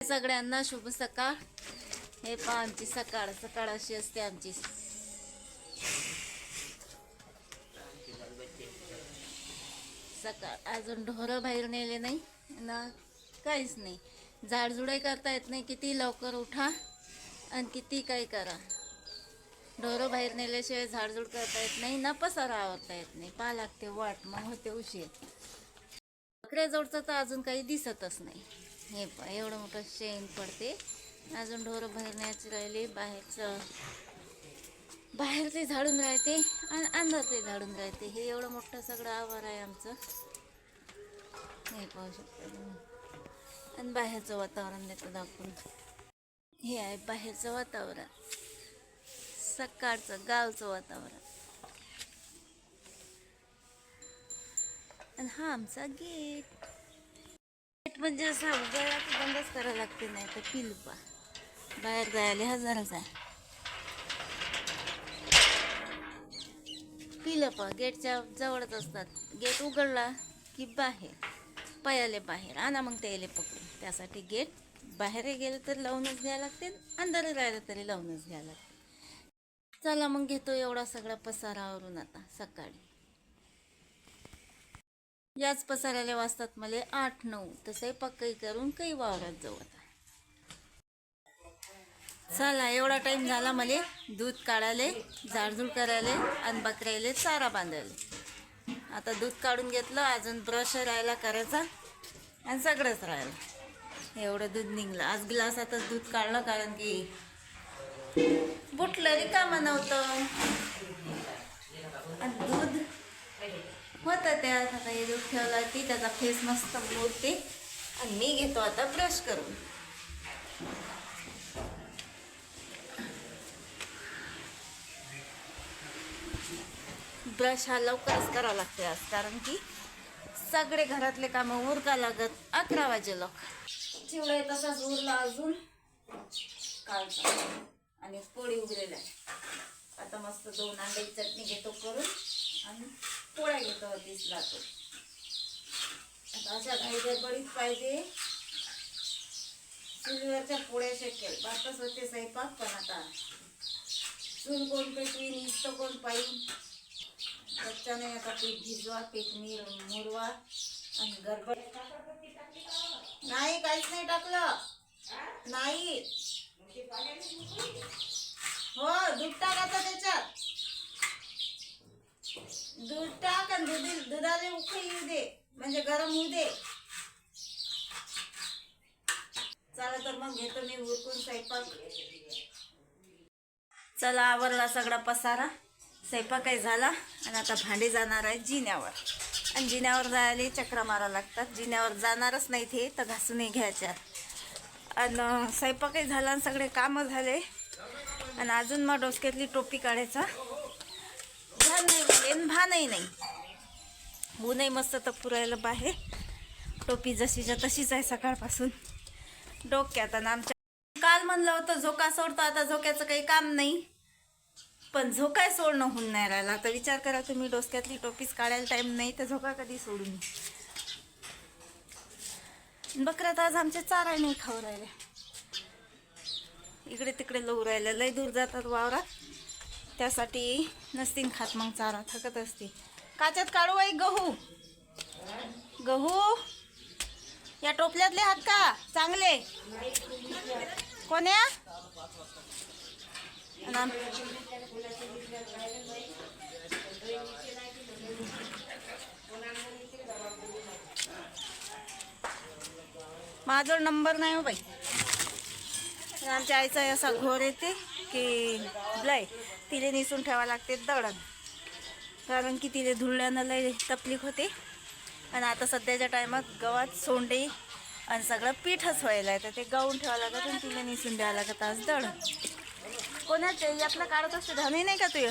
सगळ्यांना शुभ सकाळ. हे पहा आमची सकाळ. सकाळ अशी असते आमची. सकाळ. अजून ढोरं बाहेर नेले नाही. ना काहीच नाही. झाडझुडाई करता येत नाही. किती लवकर उठा आणि किती काही करा. ढोरं बाहेर नेल्याशिवाय झाडझूड करता येत नाही. ना पसारा आवरता येत नाही. पा लागते वाट. मग होते उशीर. बकऱ्याजवळचं तर अजून काही दिसतच नाही. हे पहा एवढं मोठं शेण पडते. अजून ढोरं बाहेर न्यायची राहिली बाहेरचं बाहेरचे झाडून राहते आणि अंधारचे झाडून राहते. हे एवढं मोठं सगळं आवार आहे आमचं. हे पाहू शकतो आणि बाहेरचं वातावरण देतं दाखवून. हे आहे बाहेरचं वातावरण. सकाळचं गावचं वातावरण. आणि हा आमचा गेट. म्हणजे असा उघडायला बंदच करायला लागते नाही तर पिलपा बाहेर जायला हजारच आहे पिलं पा गेटच्या जवळच असतात. गेट उघडला की बाहेर. पयाले बाहेर. आणा मग त्याले पकडून. त्यासाठी गेट बाहेर गेलं तर लावूनच घ्यायला लागते अंदर राहिलं तरी लावूनच घ्यायला लागते. चला मग घेतो एवढा सगळा पसारावरून आता सकाळी. याच पसाऱ्याला वाजतात मला आठ नऊ. तसे पक्कई करून काही वावरात जाऊ आता. चला एवढा टाईम झाला मला. दूध काढायले झाडझूड करायला आणि बकऱ्याले चारा बांधायला. आता दूध काढून घेतलं अजून ब्रश राहिला करायचा आणि सगळंच राहिलं एवढं दूध निघलं. आज ग्लासातच दूध काढलं कारण की बुटलं रिकामं नव्हतं आणि दूध होतं त्या आता दूध ठेवलं की त्याचा फेस मस्त मोडते. आणि मी घेतो आता ब्रश करून. ब्रश हा लवकरच करावा लागते आज कारण की सगळे घरातले कामं उरका लागत अकरा वाजे लोक. चिवडा तसाच उरला अजून. कालचा आणि पोळी उरलेला आहे. आता मस्त दोन अंड्याची चटणी घेतो करून आणि पोळ्या घेतो तीस जातो. आता अशा काही गडबडीत पाहिजे. चुलीवरच्या पोळ्या शक्य बातच होते स्वयंपाक पण आता चूल कोण पेटवी नुसतं कोण पाहिजे नाही आता पीठ भिजवा पीठ मीर मुरवा आणि गडबड. नाही काहीच नाही टाकलं. नाही हो दूध टाक आता त्याच्यात दूध दूध उकळी येऊ दे म्हणजे गरम होऊ दे. चला तर मग घेतो मी उरकून स्वयंपाक. चला आवरला सगळा पसारा. स्वयंपाकही झाला. आणि आता भांडे जाणार आहे जिन्यावर. आणि जिन्यावर जायला चक्रा मारा लागतात. जिन्यावर जाणारच नाही ते तर घासूनही घ्यायच्या. आणि स्वयंपाकही झाला आणि सगळे कामं झाले. आणि अजून मग डोसक्यातली टोपी काढायचा. भान नाही भानही नाही. ऊनही मस्त तर पुरायला बाहेर. टोपी जशीच्या तशीच आहे सकाळपासून. डोक्यात आणि आमच्या काल म्हणलं होतं झोका सोडतो आता झोक्याचं काही काम नाही. पण झोकाय सोडणं होऊन नाही राहिला. आता विचार करा तुम्ही डोसक्यातली टोपीच काढायला टाईम नाही तर झोका कधी सोडून? बकऱ्यात आज आमचे चारा नाही खाऊ राहिले इकडे तिकडे लवू राहिले. लय दूर जातात वावरात. त्यासाठी नसतील खात मग चारा थकत असते काच्यात काढू बाई गहू. गहू. या टोपल्यातले हात का? चांगले. कोण्या? आणि माझा नंबर नाही हो बाई. आमच्या आईचा असा घोर येते की लय तिले निसून ठेवा लागते दळण कारण की तिले धुळल्यानं लय तकलीफ होते. आणि आता सध्याच्या टायमात गव्हात सोंडे आणि सगळं पीठच व्हायला आहे तर ते गाऊन ठेवावं लागत आणि तिला निसून द्यावं लागत आज दळण कोणाचे? यातलं काढत असते धानही नाही का तुझं?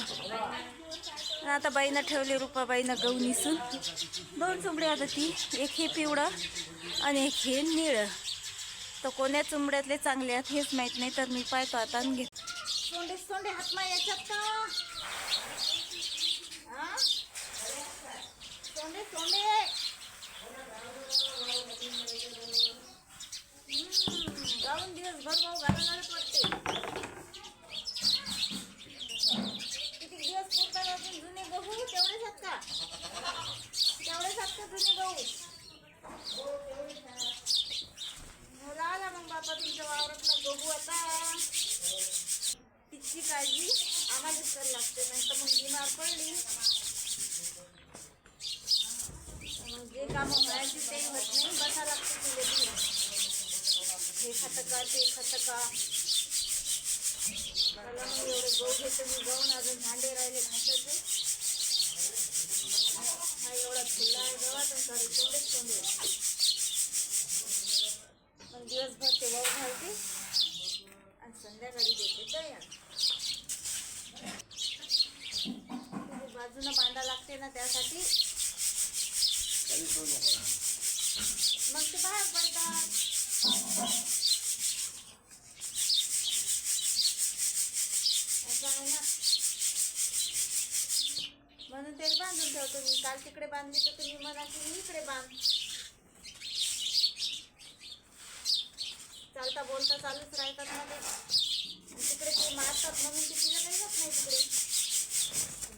आणि आता बाईनं ठेवले रुपाबाईनं गहू निसून. दोन चुंबड्या आता ती. एक हे पिवळं आणि एक हे निळं. तर कोण्या चुंबड्यातले चांगले आहेत हेच माहीत नाही तर मी पाहतो आता आणि घेत. सोंडे सोंडे हात याच्यात. का हा? तोंडे सोंडे जाऊन दिवसभर भाऊ घालायलाच वाटते. किती दिवस पुरतात अजून जुने गहू तेवढेच आहेत का तेवढेच आहेत का जुने गहू आला मग बापा तुमच्या वावरातला गहू आता. तिची काळजी आम्हालाच करावी लागते नाही तर मग बिमार पडली मग जे कामं व्हायची ते होत नाही. बसा लागते तुला हे खातं का ते खातं का? मला मग एवढे गहू घेते मी. गहून अजून भांडे राहिले घासायचे हा एवढा फुला आहे गव्हात आणि सारे तोंडेच तोंडे पण दिवसभर ते वाहू घालते. आणि संध्याकाळी देते. दळ्या बाजूनं बांधा लागते ना त्यासाठी. मग ते बाहेर पडतात असं आहे ना म्हणून ते बांधून ठेवतो मी काल तिकडे बांधली तर तुम्ही मला की मी इकडे बांध चालता बोलता चालूच राहतात मध्ये ते तिकडे ते मारतात म्हणून ते तिला काही जात नाही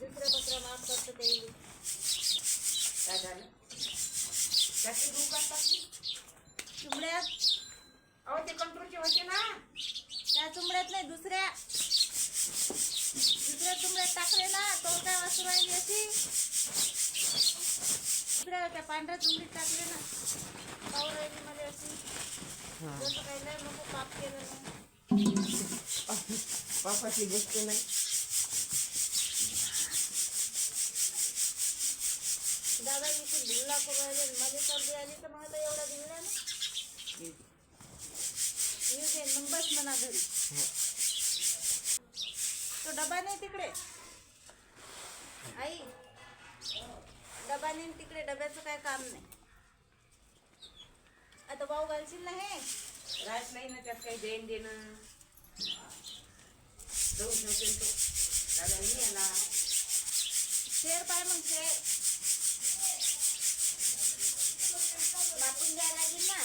तिकडे दुसऱ्या पत्र मारतात करतो ते काय झालं? चुमड्यात. अहो ते कंट्रोलचे होते ना. त्या चुमड्यात नाही दुसऱ्या. दुसऱ्या चुमड्यात टाकले ना तो काय वासू राहिली अशी? दुसऱ्या त्या पांढऱ्या चुमडीत टाकले ना. पाहू राहिली मला अशी? जसं काही लय नको पाप केलं ना पापाची गोष्ट नाही दादा करू राहिले सर्दी आली तर आता एवढा धिल्ला ना येऊ दे मग बस म्हणा घरी तो डबा नाही तिकडे आई डबा नाही तिकडे डब्याचं काय काम नाही आता भाऊ घालशील ना हे राहत नाही ना त्यात काही देण देणं. जाऊ नसेल तो दादा मी आला शेर पाय मग शेर. मापून द्यायला लागेल ना